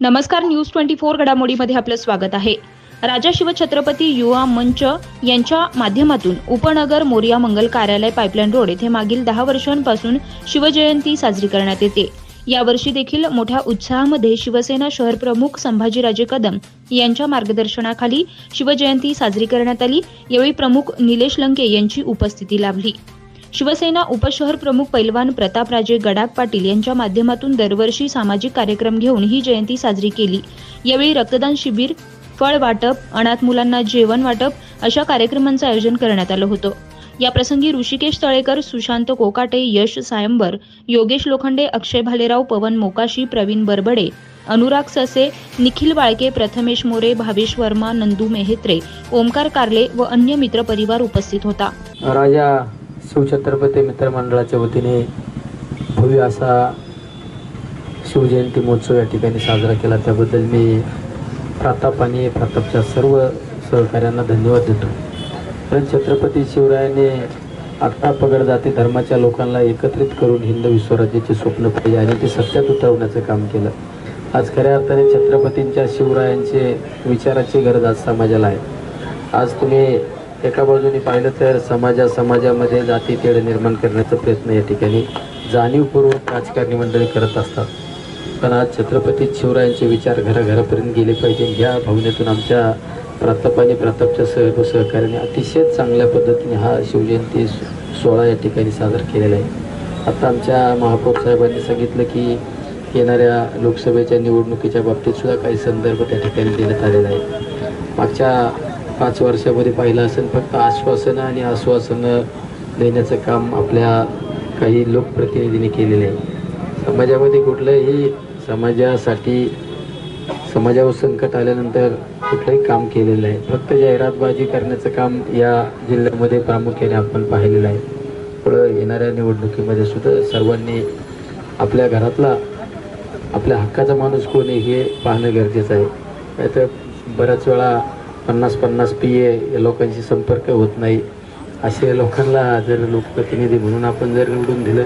नमस्कार news twenty four घडामोडीमध्ये आपलं स्वागत आहे. राजा शिवछत्रपती युवा मंच यांच्या माध्यमातून उपनगर मोरिया मंगल कार्यालय पाईपलाईन रोड येथे मागील दहा वर्षांपासून शिवजयंती साजरी करण्यात येते. यावर्षी देखील मोठ्या उत्साहामध्ये शिवसेना शहर प्रमुख संभाजीराजे कदम यांच्या मार्गदर्शनाखाली शिवजयंती साजरी करण्यात आली. यावेळी प्रमुख निलेश लंके यांची उपस्थिती लाभली. शिवसेना उपशहर प्रमुख पैलवान प्रतापराजे गडाख पाटील यांच्या माध्यमातून दरवर्षी सामाजिक कार्यक्रम घेऊन ही जयंती साजरी केली. यावेळी रक्तदान शिबिर फळ वाटप अनाथ मुलांना जेवण वाटप अशा कार्यक्रमांचं आयोजन करण्यात आलं होतं. या प्रसंगी ऋषिकेश तळेकर सुशांत कोकाटे यश सायंबर योगेश लोखंडे अक्षय भालेराव पवन मोकाशी प्रवीण बरबडे अनुराग ससे निखिल बाळके प्रथमेश मोरे भावेश वर्मा नंदू मेहेत्रे ओमकार कार्ले व अन्य मित्रपरिवार उपस्थित होता. राजा शिवछत्रपती मित्रमंडळाच्या वतीने भव्य असा शिवजयंती महोत्सव या ठिकाणी साजरा केला. त्याबद्दल मी प्रताप आणि प्रतापच्या सर्व सहकाऱ्यांना धन्यवाद देतो. कारण छत्रपती शिवरायाने आत्ता पगड जाती धर्माच्या लोकांना एकत्रित करून हिंद विश्वराज्याचे स्वप्न पाहिजे आणि ते सत्यात उतरवण्याचं काम केलं. आज खऱ्या अर्थाने छत्रपतींच्या शिवरायांचे विचाराची गरज आज समाजाला आहे. आज तुम्ही एका बाजूने पाहिलं तर समाजा समाजामध्ये जाती तेढ निर्माण करण्याचा प्रयत्न या ठिकाणी जाणीवपूर्वक राजकारणी मंडळी करत असतात. पण आज छत्रपती शिवरायांचे विचार घराघरापर्यंत गेले पाहिजे. या भावनेतून आमच्या प्रताप आणि प्रतापच्या सर्व सहकार्याने अतिशय चांगल्या पद्धतीने हा शिवजयंती सोहळा या ठिकाणी साजरा केलेला आहे. आता आमच्या महापौर साहेबांनी सांगितलं की येणाऱ्या लोकसभेच्या निवडणुकीच्या बाबतीत सुद्धा काही संदर्भ त्या ठिकाणी देण्यात आलेला आहे. मागच्या पाच वर्षामध्ये पाहिलं असेल फक्त आश्वासनं आणि आश्वासनं देण्याचं काम आपल्या काही लोकप्रतिनिधींनी केलेलं आहे. समाजामध्ये कुठलंही समाजासाठी समाजावर संकट आल्यानंतर कुठलंही काम केलेलं आहे फक्त जाहिरातबाजी करण्याचं काम या जिल्ह्यामध्ये प्रामुख्याने आपण पाहिलेलं आहे. पुढं येणाऱ्या निवडणुकीमध्ये सुद्धा सर्वांनी आपल्या घरातला आपल्या हक्काचा माणूस कोण आहे हे पाहणं गरजेचं आहे. नाहीतर बऱ्याच वेळा पन्नास पन्नास पी ए या लोकांशी संपर्क होत नाही. असे लोकांना जर लोकप्रतिनिधी म्हणून आपण जर निवडून दिलं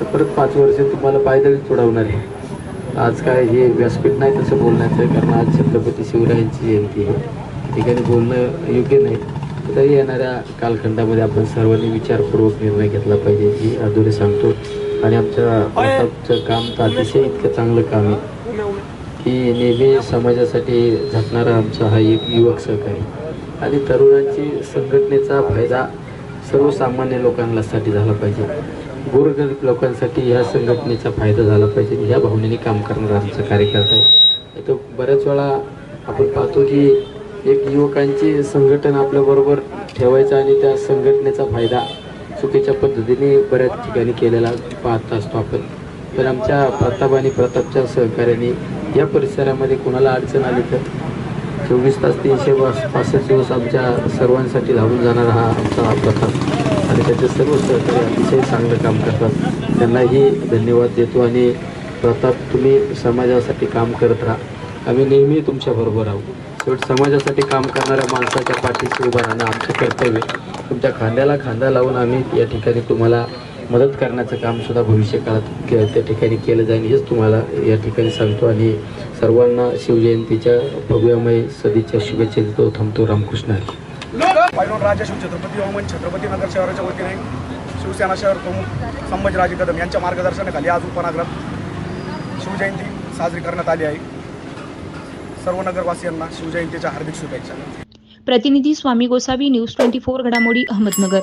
तर परत पाच वर्ष तुम्हाला पायदळी सोडवणार आहे. आज काय हे व्यासपीठ नाही तसं बोलण्याचं कारण आज छत्रपती शिवरायांची जयंती आहे. ठिकाणी बोलणं योग्य नाही. तरी येणाऱ्या कालखंडामध्ये आपण सर्वांनी विचारपूर्वक निर्णय घेतला पाहिजे ही अधुरे सांगतो. आणि आमच्या काम तर अतिशय इतकं चांगलं काम आहे. की नेहमी समाजासाठी झटणारा आमचा हा एक युवक सहकारी आणि तरुणांची संघटनेचा फायदा सर्वसामान्य लोकांसाठी झाला पाहिजे. गोरगरीब लोकांसाठी ह्या संघटनेचा फायदा झाला पाहिजे. ह्या भावनेने काम करणारा आमचा कार्यकर्ता आहे. तो बऱ्याच वेळा आपण पाहतो की एक युवकांची संघटन आपल्याबरोबर ठेवायचं आणि त्या संघटनेचा फायदा चुकीच्या पद्धतीने बऱ्याच ठिकाणी केलेला पाहत असतो आपण. तर आमच्या प्रताप आणि प्रतापच्या सहकार्याने या परिसरामध्ये कोणाला अडचण आली तर चोवीस तास तीनशे पासष्ट दिवस आमच्या सर्वांसाठी धावून जाणारा हा आमचा हा प्रताप आणि त्याचे सर्व सहकारी अतिशय चांगलं काम करतात. त्यांनाही धन्यवाद देतो आणि प्रताप तुम्ही समाजासाठी काम करत राहा. आम्ही नेहमी तुमच्याबरोबर आहोत. शेवट समाजासाठी काम करणाऱ्या माणसाच्या पाठीशी उभं राहणं आमचं कर्तव्य तुमच्या खांद्याला खांदा लावून आम्ही या ठिकाणी तुम्हाला मदत करण्याचं कामसुद्धा भविष्य काळात के त्या ठिकाणी केलं जाईल हेच तुम्हाला या ठिकाणी सांगतो. आणि सर्वांना शिवजयंतीच्या भव्यमय सदिच्छा शुभेच्छा देतो. थांबतो रामकृष्ण हरी. पैलवान राजा शिवछत्रपती हवामान छत्रपती नगर शहराच्या वतीने शिवसेना शहर प्रमुख संभाजीराजे कदम यांच्या मार्गदर्शनाखाली आज उपनगरात शिवजयंती साजरी करण्यात आली आहे. सर्व नगरवासियांना शिवजयंतीच्या हार्दिक शुभेच्छा. प्रतिनिधी Swami Gosavi news twenty four घडामोडी अहमदनगर.